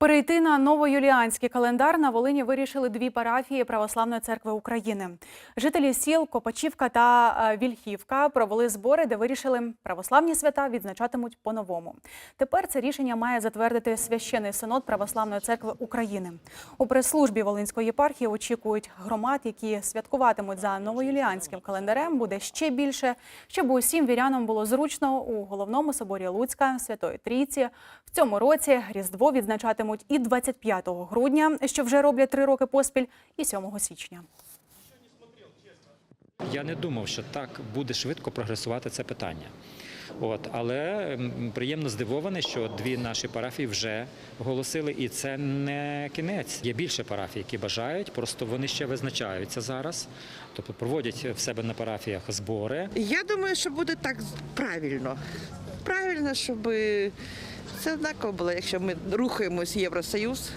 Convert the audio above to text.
Перейти на новоюліанський календар на Волині вирішили дві парафії Православної церкви України. Жителі сіл Копачівка та е, Вільхівка провели збори, де вирішили православні свята відзначатимуть по-новому. Тепер це рішення має затвердити священий синод Православної церкви України. У прес-службі Волинської єпархії очікують громад, які святкуватимуть за новоюліанським календарем, буде ще більше, щоб усім вірянам було зручно у головному соборі Луцька Святої Трійці. В цьому році Різдво відзначатимуть і 25 грудня, що вже роблять три роки поспіль, і 7 січня. Я не думав, що так буде швидко прогресувати це питання. От, але приємно здивований, що дві наші парафії вже оголосили, і це не кінець. Є більше парафій, які бажають, просто вони ще визначаються зараз, тобто проводять в себе на парафіях збори. Я думаю, що буде так правильно. Правильно, щоб це однаково було, якщо ми рухаємось Євросоюз.